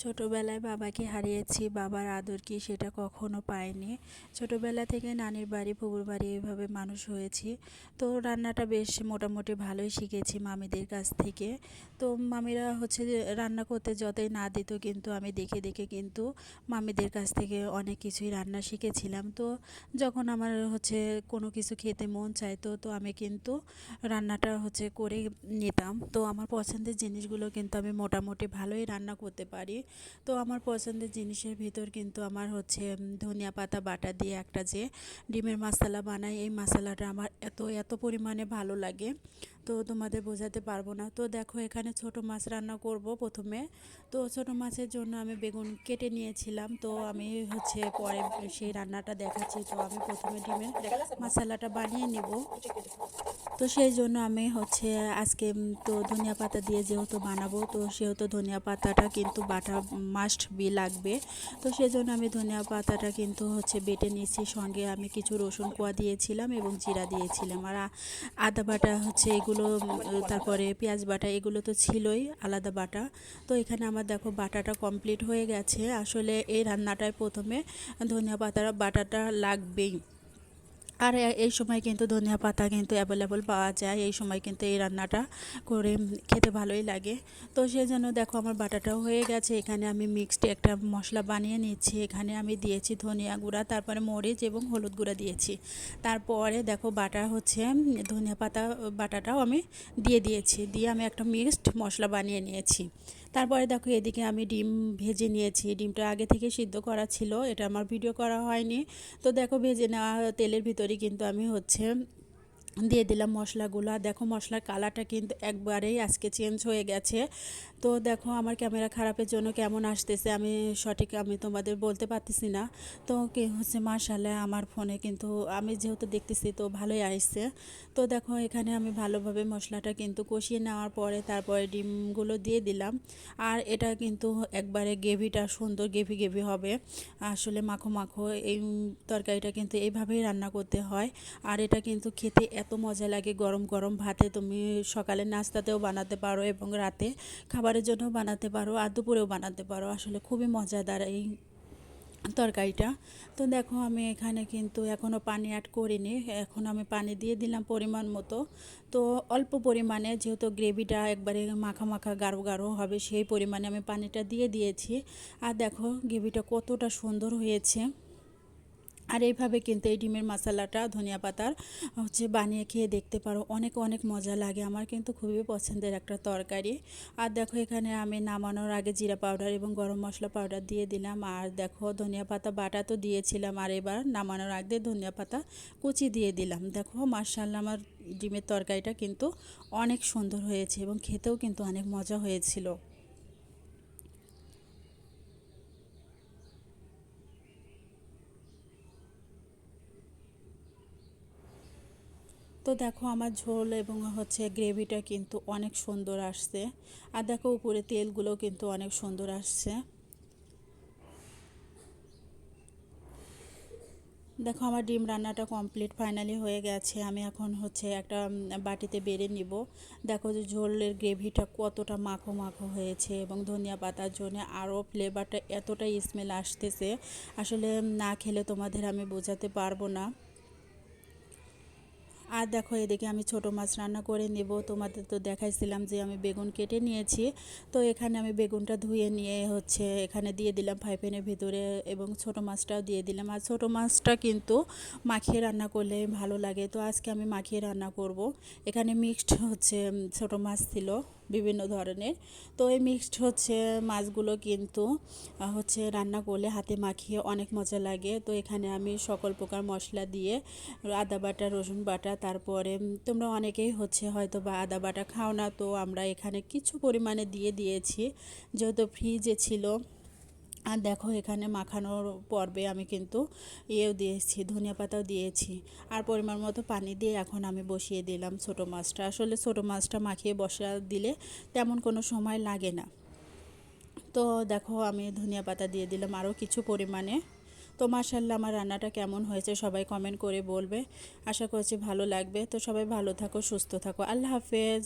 ছোটোবেলায় বাবাকে হারিয়েছি, বাবার আদর কি সেটা কখনো পাইনি। ছোটোবেলা থেকে নানির বাড়ি, ফুবুর বাড়ি এভাবে মানুষ হয়েছি। তো রান্নাটা বেশ মোটামুটি ভালোই শিখেছি মামিদের কাছ থেকে। তো মামিরা হচ্ছে রান্না করতে যতই না দিত কিন্তু আমি দেখে দেখে কিন্তু মামিদের কাছ থেকে অনেক কিছুই রান্না শিখেছিলাম। তো যখন আমার হচ্ছে কোনো কিছু খেতে মন চাইতো তো আমি কিন্তু রান্নাটা হচ্ছে করে নিতাম। তো আমার পছন্দের জিনিসগুলো কিন্তু আমি মোটামুটি ভালোই রান্না করতে পারি। তো আমার পছন্দের জিনিসের ভিতর কিন্তু আমার হচ্ছে ধনিয়া পাতা, বাটা দিয়ে একটা যে ডিমের মশলা বানাই, এই মশলাটা আমার এত এত পরিমাণে ভালো লাগে। তো তোমাদের বোঝাতে পারব না। তো দেখো এখানে ছোট মাছ রান্না করব প্রথমে। তো ছোট মাছের জন্য আমি বেগুন কেটে নিয়েছিলাম। তো আমি হচ্ছে পরে সেই রান্নাটা দেখাচ্ছি। তো আমি প্রথমে ডিমের মশলাটা বানিয়ে নিব। তো সেই জন্য আমি হচ্ছে আজকে তো ধনিয়া পাতা দিয়ে যেহেতু বানাবো, তো সেহেতু ধনিয়া পাতাটা কিন্তু বাটা মাস্ট বি লাগবে। তো সেই জন্য আমি ধনিয়া পাতাটা কিন্তু হচ্ছে বেটে নিয়েছি, সঙ্গে আমি কিছু রসুন কোয়া দিয়েছিলাম এবং জিরা দিয়েছিলাম। আর আদা বাটা হচ্ছে এগুলো তারপরে পেঁয়াজ বাটা, এগুলো তো ছিলই আলাদা বাটা। তো এখানে আমার দেখো বাটাটা কমপ্লিট হয়ে গেছে। আসলে এই রান্নাটায় প্রথমে ধনিয়া পাতার বাটাটা লাগবেই। আর এই সময় কিন্তু ধনিয়া পাতা কিন্তু অ্যাভেলেবল পাওয়া যায়। এই সময় কিন্তু এই রান্নাটা করে খেতে ভালোই লাগে। তো সেই জন্য দেখো আমার বাটাটাও হয়ে গেছে। এখানে আমি মিক্সড একটা মশলা বানিয়ে নিচ্ছি। এখানে আমি দিয়েছি ধনিয়া গুঁড়া, তারপরে মরিচ এবং হলুদ গুঁড়া দিয়েছি। তারপরে দেখো বাটা হচ্ছে ধনিয়া পাতা বাটাটাও আমি দিয়ে দিয়েছি। দিয়ে আমি একটা মিক্সড মশলা বানিয়ে নিয়েছি। তারপরে দেখো এদিকে আমি ডিম ভেজে নিয়েছি। ডিমটা আগে থেকে সিদ্ধ করা ছিল। এটা আমার ভিডিও করা হয়নি। তো দেখো ভেজে নেওয়া তেলের ভিতরে কিন্তু আমি হচ্ছে দিয়ে দিলাম মশলাগুলো। দেখো মশলার কালারটা কিন্তু একবারেই আজকে চেঞ্জ হয়ে গেছে। তো দেখো আমার ক্যামেরা খারাপের জন্য কেমন আসতেছে আমি সঠিক আমি তোমাদের বলতে পারতেছি না। তো কে হচ্ছে মার্শালে আমার ফোনে কিন্তু আমি যেহেতু দেখতেছি তো ভালোই আসছে। তো দেখো এখানে আমি ভালোভাবে মশলাটা কিন্তু কষিয়ে নেওয়ার পরে তারপরে ডিমগুলো দিয়ে দিলাম। আর এটা কিন্তু একবারে গ্রেভিটা সুন্দর গ্রেভি গ্রেভি হবে। আসলে মাখো মাখো এই তরকারিটা কিন্তু এইভাবেই রান্না করতে হয়। আর এটা কিন্তু খেতে এত মজা লাগে গরম গরম ভাতে। তুমি সকালে নাস্তাতেও বানাতে পারো এবং রাতে খাবারের জন্য বানাতে পারো, আর দুপুরেও বানাতে পারো। আসলে খুবই মজাদার এই তরকারিটা। তো দেখো, আমি এখানে কিন্তু এখনও পানি অ্যাড করিনি। এখন আমি পানি দিয়ে দিলাম পরিমাণ মতো। তো অল্প পরিমাণে, যেহেতু গ্রেভিটা একবারে মাখা মাখা গাঢ় গাঢ় হবে, সেই পরিমাণে আমি পানিটা দিয়ে দিয়েছি। আর দেখো, গ্রেভিটা কতটা সুন্দর হয়েছে। আর এইভাবে কিন্তু এই ডিমের মশলাটা, ধনিয়া পাতার, হচ্ছে বানিয়ে খেয়ে দেখতে পারো। অনেক অনেক মজা লাগে। আমার কিন্তু খুবই পছন্দের একটা তরকারি। আর দেখো এখানে আমি নামানোর আগে জিরা পাউডার এবং গরম মশলা পাউডার দিয়ে দিলাম। আর দেখো ধনিয়া পাতা বাটা তো দিয়েছিলাম। আর এবার নামানোর আগে ধনিয়া পাতা কুচি দিয়ে দিলাম। দেখো মার্শাল্লা আমার ডিমের তরকারিটা কিন্তু অনেক সুন্দর হয়েছে এবং খেতেও কিন্তু অনেক মজা হয়েছিল। তো দেখো আমার ঝোল এবং হচ্ছে গ্রেভিটা কিন্তু অনেক সুন্দর আসছে। আর দেখো উপরে তেলগুলো কিন্তু অনেক সুন্দর আসছে। দেখো আমার ডিম রান্নাটা কমপ্লিট ফাইনালি হয়ে গেছে। আমি এখন হচ্ছে একটা বাটিতে বেড়ে নিব। দেখো যে ঝোলের গ্রেভিটা কতটা মাখো মাখো হয়েছে এবং ধনিয়া পাতার জন্য আরও ফ্লেভারটা এতটাই স্মেল আসতেছে। আসলে না খেলে তোমাদের আমি বোঝাতে পারব না। আর দেখো, এদিকে আমি ছোট মাছ রান্না করে নেব। তোমাদের তো দেখাইছিলাম যে আমি বেগুন কেটে নিয়েছি। তো এখানে আমি বেগুনটা ধুয়ে নিয়ে হচ্ছে এখানে দিয়ে দিলাম ফ্রাই ভিতরে এবং ছোট মাছটাও দিয়ে দিলাম। আর ছোট মাছটা কিন্তু মাখিয়ে রান্না করলে ভালো লাগে। তো আজকে আমি মাখিয়ে রান্না করব। এখানে মিক্সড হচ্ছে ছোট মাছ ছিল। বিভিন্ন ধরনের। তো এই মিক্সড হচ্ছে মাছগুলো কিন্তু হচ্ছে রান্না করলে হাতে মাখিয়ে অনেক মজা লাগে। তো এখানে আমি সকল প্রকার মশলা দিয়ে আদা বাটা, রসুন বাটা, তারপরে তোমরা অনেকেই হচ্ছে হয়তো বা আদা বাটা খাও না, তো আমরা এখানে কিছু পরিমাণে দিয়ে দিয়েছি। যেহেতু ফ্রিজে ছিল আর দেখো এখানে মাখানোর পর্বে আমি কিন্তু ইয়েও দিয়েছি, ধনিয়া পাতাও দিয়েছি আর পরিমাণ মতো পানি দিয়ে এখন আমি বসিয়ে দিলাম ছোটো মাছটা। আসলে ছোটো মাছটা মাখিয়ে বসা দিলে তেমন কোনো সময় লাগে না। তো দেখো আমি ধনিয়া পাতা দিয়ে দিলাম আরও কিছু পরিমাণে। তো মার্শাল্লাহ আমার রান্নাটা কেমন হয়েছে সবাই কমেন্ট করে বলবে। আশা করছি ভালো লাগবে। তো সবাই ভালো থাকো, সুস্থ থাকো। আল্লাহ হাফেজ।